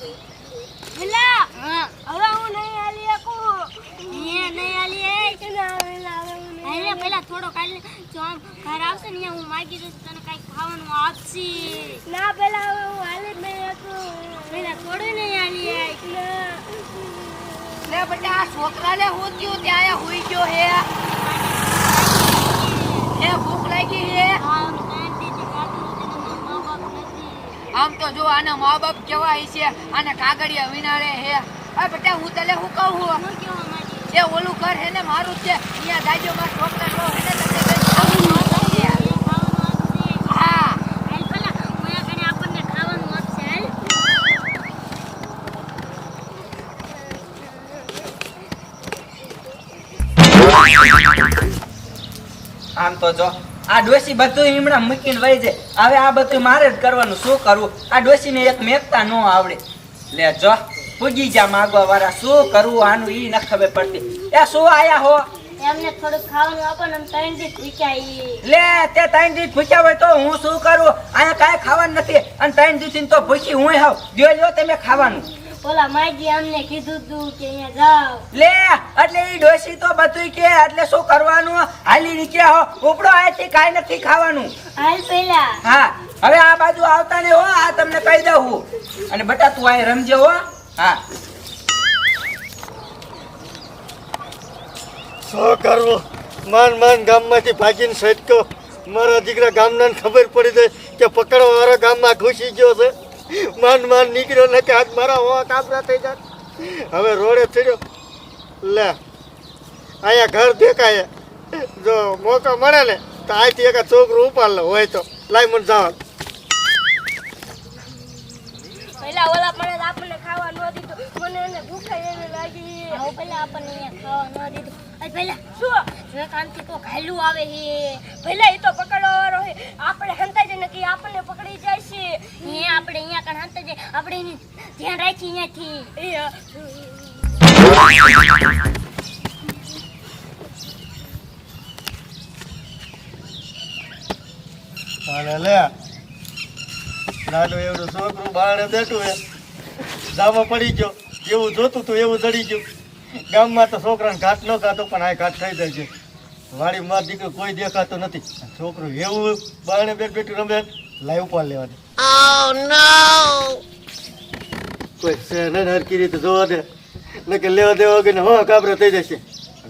પેલા હવે હું નહીં હાલી શકું. અહીંયા નહીં હાલી એ હાલે પેલા થોડો કાલે જો આમ ઘર આવશે ને હું માગી દઈશ તને કઈ ખાવાનું આપશે. ના પેલા હવે હું હાલી જ નહીં શકું. પેલા થોડું નહીં હાલી લે બેટા આ છોકરાને હું થયું ત્યાં હુઈ ગયો હે. એ ભૂખ લાગી હે આમ તો જો આના મા બાપ કેવા છે આના કાગળિયા વિનાળે હે. આ બેટા હું તને હું કહું છું? એ ઓલું ઘર હે ને મારું જ છે અહીંયા દાજો માં છોકરા નો હે ને તમને. હા. આમ તો જો. આ ડોસી બધું હીમડા મૂકીને વહી જાય. હવે આ બધું મારે જ કરવાનું. શું કરવું આ ડોસીને એક મેકતા ન આવડે. લે જો પૂગી જા માગવા વાળા. શું કરવું આનું ઈ ન ખબર પડતી. એ શું આયા હો? એમને ખાવાનું આપો ને ત્રણ દી ભૂખ્યા ઈ. લે તે ત્રણ દી ભૂખ્યા હોય તો હું શું કરું? અહીંયા કાંઈ ખાવાનું નથી. અને ત્રણ દિવસથી તો ભૂખી હું હાવ જો તમે ખાવાનું. ઓલા માજી અમને કીધું તું કે અહીંયા જાઓ. લે એટલે ઈ ડોસી તો બધું કે એટલે શું કરવાનું? હાલી નીકળ્યા હો? ઉપડો આયાથી કાંઈ નથી ખાવાનું. હાલ પેલા હા હવે આ બાજુ આવતા ને હો આ તમને કહી દઉં હું. અને બટા તું અહીં રમજે હો હા. શું કરવું? માન માન ગામમાંથી ભાગીને સટકો મારા દીકરા ગામના ખબર પડી જાય કે પકડવા વાળો ગામમાં ઘૂસી ગયો છે. માન માન નીકળ્યો ને કે આજ મારા હોવા કાબરા થઈ જાય હવે રોડે ચડ્યો. લે અહીંયા ઘર દેખાય. જો મોકો મળે ને તો અહીંથી એક છોકરું ઉપાડ લે હોય તો. લાઈ મને જવા. પેલા ઓલા પણ આપણને ખાવા ન દીધું. મને એને ભૂખ એને લાગી. હવે પેલા આપણને અહીંયા ખાવા ન દીધું. પેલા શું? જો કાંતિ તો ઘાયલું આવે હે. પેલા એ તો પકડવા વાળો હે. આપણે હંતા જઈને કે આપણને પકડી જાય છે. અહીંયા આપણે અહીંયા કણ હંતા આપણે એની ધ્યાન રાખી અહીંયાથી. અને લે. નાનું એવડું છોકરું બાણે બેઠું હે. જામાં પડી ગયો. જેવું જોતું તું એવું જડી ગયું. ગામમાં તો છોકરાને ઘાટ ન ખાતો પણ આ ઘાટ થઈ જાય છે. વાડી માર દીકરો કોઈ દેખાતો નથી. છોકરું એવું બારણે બેઠ બેઠું રમે લાઈવ પર લેવાની. કોઈ છે ને હરકી રીતે જોવા દે. ને કે લેવા દેવા કે હો કાબરા થઈ જશે.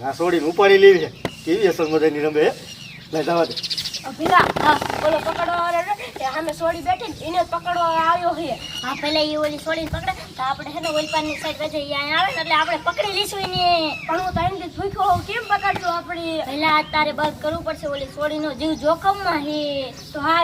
આ છોડીને ઉપાડી લેવી છે. કેવી અસર મજાની રમે લઈ જવા દે. હા ઓલો પકડવા વાળો ને સામે સોડી બેઠી એને પકડવા આવ્યો છે. હા પેલા એ ઓલી સોડી પકડે. તો આપણે હેનો ઓલપાની સાઈડ વજે અહીંયા આવે એટલે આપણે પકડી લઈશું એને. પણ હું થી ભૂખ્યો હોઉં કેમ પકડજો આપણે? પહેલા તારે બસ કરવું પડશે ઓલી સોડીનો જીવ જોખમમાં હે તો હા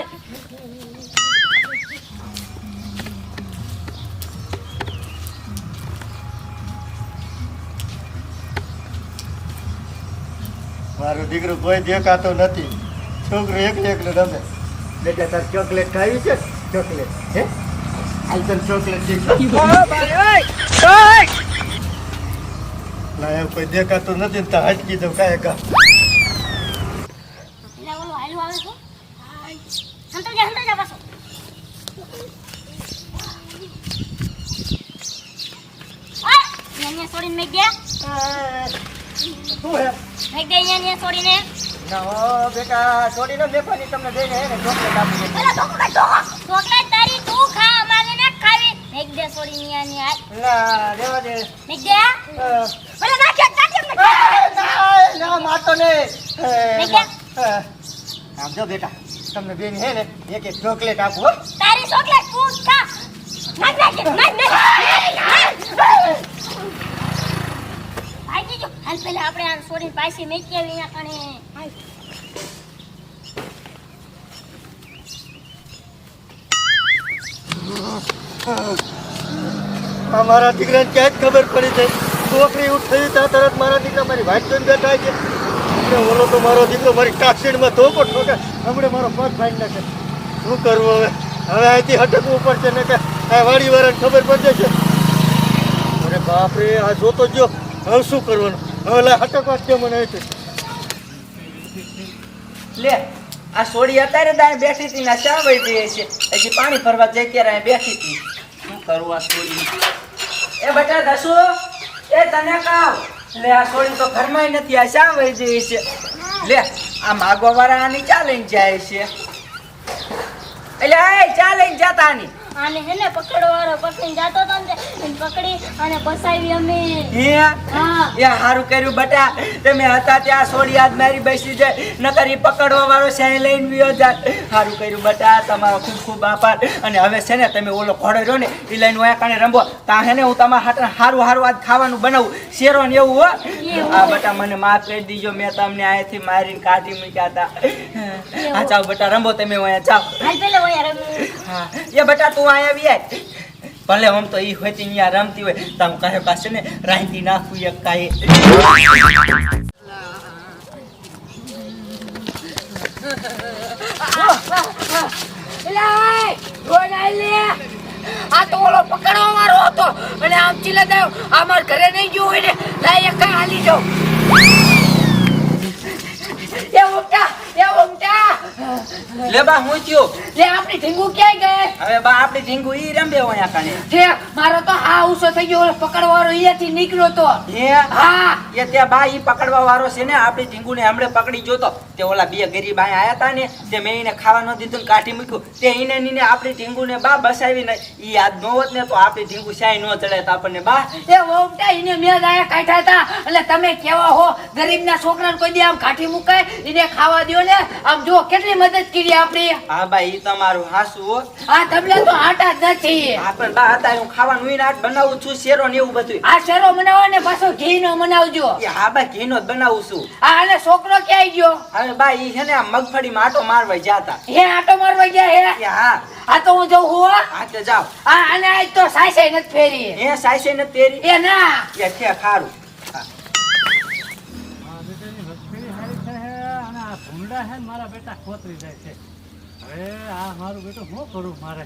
મારો દીકરો કોઈ દેખાતો નથી. છોકરો એકલે એકલો રમે. બેટા તાર ચોકલેટ ખાવી છે? ચોકલેટ હે? તને ચોકલેટ એમ કોઈ દેખાતો નથી તો હટકી દઉં કાંઈ કા પેલા ઓલો હાલ્યો આવે છે. હંતો જા હંતો જા પાછો. આ અહીંયા સોડીને મેં ગયા શું હે? મેં ગયા અહીંયા સોડીને ના બેટા છોડીને મેફાની તમને દઈને હે ને ચોકલેટ આપી દે પેલા ધોકો કાઢ ધોકો ચોકલેટ તારી તું ખા અમારે ન ખાવી મેક દે સોડી ની આની હાલ. ના રેવા દે. મેક દે અ, પેલા નાખ્યા નાખ્યા મેક ના, ના મારતો ને મેં ક્યાં? આમ જો બેટા તમને બેન હે ને એક એક ચોકલેટ આપું હો. તારી ચોકલેટ તું ખા. નાખ નાખ નાખ પેલા આપણે આ સોડી પાસે મેકી આવી અહીંયા કણે. હાલ. મારા દીકરાને ક્યાં જ ખબર પડી જાય. છોકરી થયું ત્યાં તરત મારા દીકરા મારી ભાઈ જોઈને બેઠા છે. એટલે ઓલો તો મારો દીકરો મારી કાશીડમાં ધોકો ઠોકે. હમણાં મારો પગ ભાઈ નાખે. શું કરવું હવે? હવે અહીંથી હટકવું પડશે ને કે આ વાડી વાળાને ખબર પડી જશે. અરે બાપરે, આ જોતો જ હવે શું કરવાનું? હવે લા હટકવા જ મને લે, આ સોડી અત્યારે દાય બેઠી હતી ના ચા વહી છે? હજી પાણી ભરવા જઈ ત્યારે બેઠી હતી. કરું આ સોડી? એ બેટા દસુ, એ તને કાવ. લે, આ સોળી તો ઘરમાં નથી, આ શા વહી જઈ છે? લે, આ માગવા વાળા આની ચાલે જાય છે. એટલે એ ચાલે જતા ની. આને હે ને પકડવાળો પકડીને જાતો તો ને પકડી અને બસાવી અમે. હે હા. એ હારું કર્યું બટા. તમે હતા ત્યાં સોડી હાથ મારી બેસી જાય. નકર ઈ પકડવા વાળો સાઈ લઈને વિયો જાય. હારું કર્યું બટા. તમારો ખૂબ ખૂબ આભાર. અને હવે છે ને તમે ઓલો ઘોડો રહ્યો ને એ લઈને ઓયા કાણે રમવો. તા હે ને હું તમારા હાટે હારું હારું આજ ખાવાનું બનાવું. શેરો ને એવું હો? આ બટા મને માફ કરી દીજો. મેં તમને આયાથી મારીને કાઢી મૂક્યા હતા હા જાઓ બટા રમો તમે ઓયા રમી. હા. એ બટા તું અહીંયા આયા આય ભલે આમ તો ઈ હોય તે અહીંયા રમતી હોય, તમ કહે પાસે ને રાંધી નાખું એક કાંઈ. આ તો ઓલો પકડવા વાળો હતો. અને આમ ચીલે દાવ ઘરે નહીં ગયું હોય ને, લાય એક હાલી જાવ એ ઉમટા એ ઉમટા. લે બા હું થયો? લે આપણી ઢીંગુ ક્યાંય ગઈ? હવે બા આપણી ઢીંગુ ઈ રમે અહીંયા કાણે છે મારો તો હા ઉસો થઈ ગયો પકડવા વાળો અહીંયાથી નીકળ્યો તો. હે? હા? એ ત્યાં બા ઈ પકડવા વાળો છે ને આપણી ઢીંગુને હમણે પકડી જોતો તે. ઓલા બે ગરીબ આયા તા ને તે મેં એને ખાવા ન દીધું ને કાઢી મૂક્યું. તે એને નીને આપણી ઢીંગુને બા બસાવી ને ઈ યાદ ન હોત ને તો આપણી ઢીંગુ શાય ન ચડે તો આપણને બા. એ ઓમટા એને મેં આયા કાઢ્યા હતા. એટલે તમે કેવા હો ગરીબના છોકરાને કોઈ દે આમ કાઠી મુકાય એને ખાવા દો ને. આમ જો કેટલી મદદ કરી આપણી. હા ભાઈ તમારું હાસુ આ તબલા તો આટા જ નથી. હા પણ બા હતા હું ખાવાનું ઈ આટ બનાવું છું શેરો ને એવું બધું આ શેરો બનાવો ને પાછો ઘી નો બનાવજો. હા હા બા ઘીનો જ બનાવું છું. આ અને છોકરો ક્યાંય ગયો? હવે બા ઈ છે ને આ મગફળીમાં આટો મારવા જાતા હે આટો મારવા ગયા હે? હા. આ તો હું જઉં હું. હો. તો જાઓ. આ અને આજ તો સાયસે નથી ફેરી હે સાયસે નથી ફેરી એ ના. એ છે ખારું. આ હે મારા બેટા ખોતરી જાય છે. હવે આ મારું બેટો શું કરું મારે?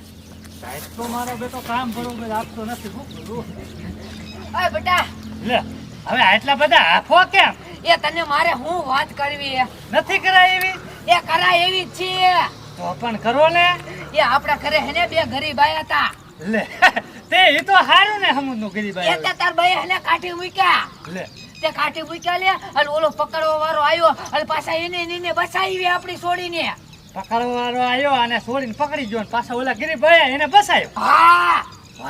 સાહેબ તો મારો બેટો કામ બરોબર આપતો નથી શું કરું? બેટા! લે હવે આટલા બધા આફો કેમ? એ તને મારે હું વાત કરવી એ? નથી કરાય એવી? એ કરાય એવી છે તો પણ કરો ને. એ આપણા ઘરે હે ને બે ગરીબ આયા હતા. લે તે એ તો હારું ને સમજનું ગરીબ એ તે તાર ભાઈ હે ને કાઠી મૂક્યા. લે તે કાઠી મૂક્યા લે અને ઓલો પકડવા વાળો આવ્યો અને પાછા એને એને બસાવી આપણી છોડીને પકડવા વાળો આવ્યો અને છોડીને પકડી ગયો પાછા ઓલા ગરીબ ભાઈ એને બસાયો. હા.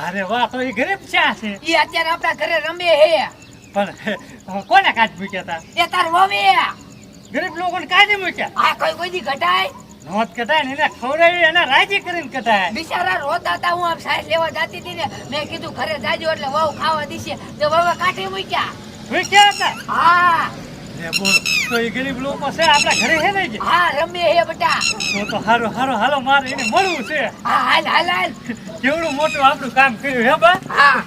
અરે વાહ તો એ ગરીબ છે? એ અત્યારે આપણા ઘરે રમે હે. પણ કોને કાઢ મૂક્યા હતા એ તાર મમ્મી ગરીબ લોકોને કાઢી મૂક્યા? આ કોઈ કોઈ દી ઘટાય? નોત કટાય ને એને ખવડાવી એને રાજી કરીને કટાય બિચારા રોતા હતા હું આમ સાઈડ લેવા જતી હતી ને મેં કીધું ઘરે જાજો એટલે વહુ ખાવા દીશે. તો વહુ કાઠી મૂક્યા. મૂક્યા હતા? હા. લે બોલો તો એ ગરીબ લોકો છે આપણા ઘરે હે ને હા રમે હે બેટા. તો તો હારું હારું હાલો મારે એને મળવું છે. હા હાલ હાલ હાલ. કેવડું મોટું આપણું કામ કર્યું હે બા? હા.